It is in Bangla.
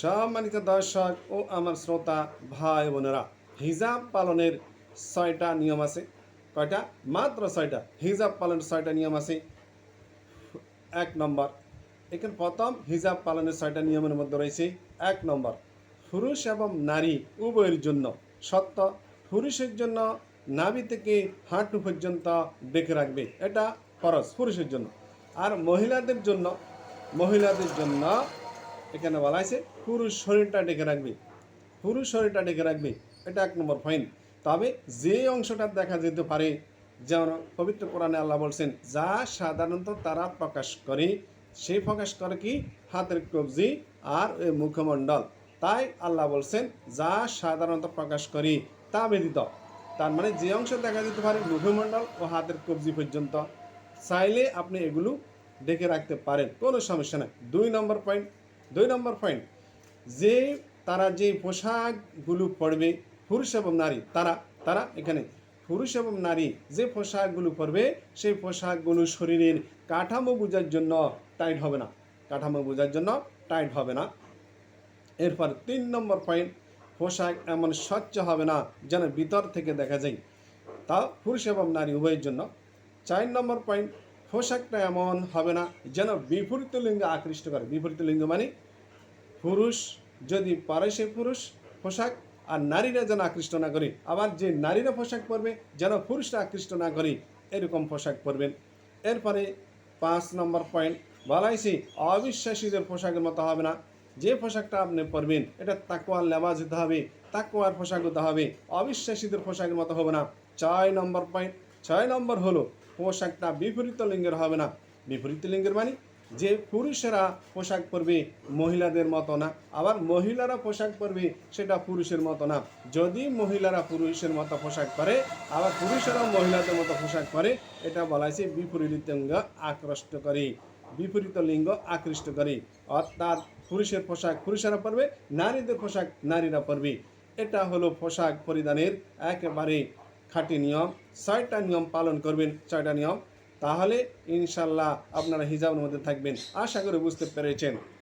সম্মানিত দর্শক ও আমার শ্রোতা, ভাই বোনেরা, হিজাব পালনের ছয়টা নিয়ম আছে। কয়টা? মাত্র ছয়টা। হিজাব পালনের ছয়টা নিয়ম আছে। এক নম্বর। এখানে প্রথম হিজাব পালনের ছয়টা নিয়মের মধ্যে রয়েছে এক নম্বর। পুরুষ এবং নারী উভয়ের জন্য সত্য। পুরুষের জন্য নাভি থেকে হাঁটু পর্যন্ত দেখে রাখবে। এটা ফরজ। পুরুষের জন্য। আর মহিলাদের জন্য মহিলাদের জন্য এখানে বলা আছে পুরুষ শরীরটা ডেকে রাখবে। পুরুষ শরীরটা ডেকে রাখবে, এটা এক নম্বর পয়েন্ট তবে যে অংশটা দেখা যেতে পারে, যেমন পবিত্র কোরআনে আল্লাহ বলছেন, যা সাধারণত তারা প্রকাশ করে সে প্রকাশ করে কি? হাতের কবজি আর ওই মুখমণ্ডল। তাই আল্লাহ বলছেন, যা সাধারণত প্রকাশ করি, তা ব্যতীত। তার মানে যে অংশ দেখা যেতে পারে, মুখমণ্ডল ও হাতের কবজি পর্যন্ত। চাইলে আপনি এগুলো ডেকে রাখতে পারেন, কোনো সমস্যা নেই। দুই নম্বর পয়েন্ট দুই নম্বর পয়েন্ট যে তারা যে পোশাকগুলো পরবে, পুরুষ এবং নারী, তারা তারা এখানে পুরুষ এবং নারী, যে পোশাকগুলো পরবে, সেই পোশাকগুলো শরীরের কাঠামো বোঝার জন্য টাইট হবে না। কাঠামো বোঝার জন্য টাইট হবে না। এরপর তিন নম্বর পয়েন্ট পোশাক এমন স্বচ্ছ হবে না যেন ভিতর থেকে দেখা যায়। তা পুরুষ এবং নারী উভয়ের জন্য। চার নম্বর পয়েন্ট পোশাকটা এমন হবে না যেন বিপরীত লিঙ্গ আকৃষ্ট করে। বিপরীত লিঙ্গ মানে পুরুষ, যদি পারে সে পুরুষ, পোশাক, আর নারীরা যেন আকৃষ্ট না করে। আবার যে নারীরা পোশাক পরবে, যেন পুরুষরা আকৃষ্ট না করে, এরকম পোশাক পরবেন। এরপরে পাঁচ নম্বর পয়েন্ট বলাইছি অবিশ্বাসীদের পোশাকের মতো হবে না। যে পোশাকটা আপনি পরবেন, এটা তাকুয়ার লেবাজ হতে হবে তাকুয়ার পোশাক হতে হবে। অবিশ্বাসীদের পোশাকের মতো হবে না। ছয় নম্বর পয়েন্ট ছয় নম্বর হলো পোশাকটা বিপরীত লিঙ্গের হবে না। বিপরীত লিঙ্গের মানে যে পুরুষেরা পোশাক পরবে মহিলাদের মতো না, আবার মহিলারা পোশাক পরবে সেটা পুরুষের মতো না। যদি মহিলারা পুরুষের মতো পোশাক পরে, আবার পুরুষেরা মহিলাদের মতো পোশাক পরে, এটা বলা হয়েছে বিপরীত লিঙ্গ আকৃষ্ট করে, বিপরীত লিঙ্গ আকৃষ্ট করে। অর্থাৎ পুরুষের পোশাক পুরুষেরা পরবে, নারীদের পোশাক নারীরা পরবে। এটা হলো পোশাক পরিধানের একেবারে খাঁটি নিয়ম, ছয়টা নিয়ম পালন করবেন, ছয়টা নিয়ম। তাহলে ইনশাল্লাহ আপনারা হিজাবের মধ্যে থাকবেন। আশা করে বুঝতে পেরেছেন।